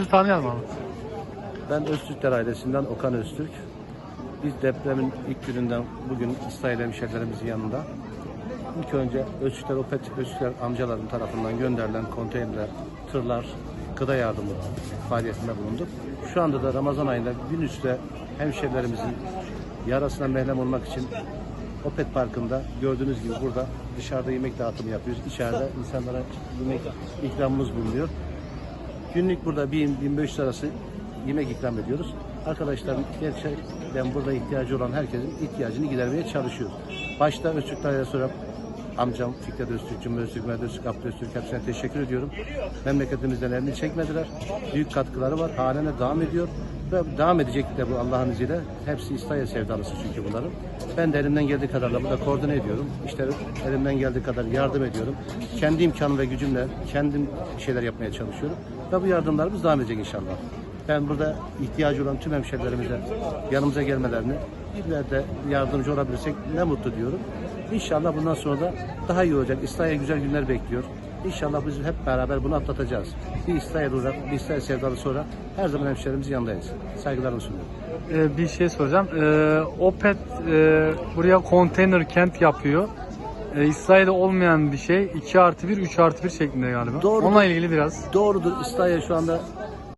sizi tanıyalım abi. Ben Öztürkler ailesinden Okan Öztürk. Biz depremin ilk gününden bugün İsrail hemşehrilerimizin yanında. İlk önce Öztürkler, Opet Öztürkler amcaların tarafından gönderilen konteynerler, tırlar, gıda yardımı faaliyetinde bulunduk. Şu anda da Ramazan ayında gün üstte hemşehrilerimizin yarasına merhem olmak için Opet Parkı'nda gördüğünüz gibi burada dışarıda yemek dağıtımı yapıyoruz. İçeride insanlara yemek ikramımız bulunuyor. Günlük burada 1000-1500 arası yemek ikram ediyoruz. Arkadaşların gerçekten burada ihtiyacı olan herkesin ihtiyacını gidermeye çalışıyoruz. Başta Öztürkler'e sonra amcam Fikret Öztürk, Cumhur Öztürk, Mehmet Öztürk, Abdü Öztürk hepsine teşekkür ediyorum. Memleketimizden elini çekmediler. Büyük katkıları var. Halen de devam ediyor. Ve devam edecek de bu Allah'ın izniyle. Hepsi İsrail sevdalısı çünkü bunların. Ben de elimden geldiği kadarıyla burada koordine ediyorum. İşte elimden geldiği kadar yardım ediyorum. Kendi imkanım ve gücümle kendim şeyler yapmaya çalışıyorum. Ve bu yardımlarımız devam edecek inşallah. Ben burada ihtiyacı olan tüm hemşerilerimize yanımıza gelmelerini bir yerde yardımcı olabilirsek ne mutlu diyorum. İnşallah bundan sonra da daha iyi olacak. İsrail güzel günler bekliyor. İnşallah biz hep beraber bunu atlatacağız. Bir İsrail olarak, bir İsrail sevdalısı olarak her zaman hemşehrilerimizin yanındayız. Saygılarımı sunuyorum. Ee, bir şey soracağım. Ee, Opet e, buraya konteyner kent yapıyor. Ee, İsrail'de olmayan bir şey 2 artı 1, 3 artı 1 şeklinde galiba. Doğrudur. Onunla ilgili biraz. Doğrudur. İsrail şu anda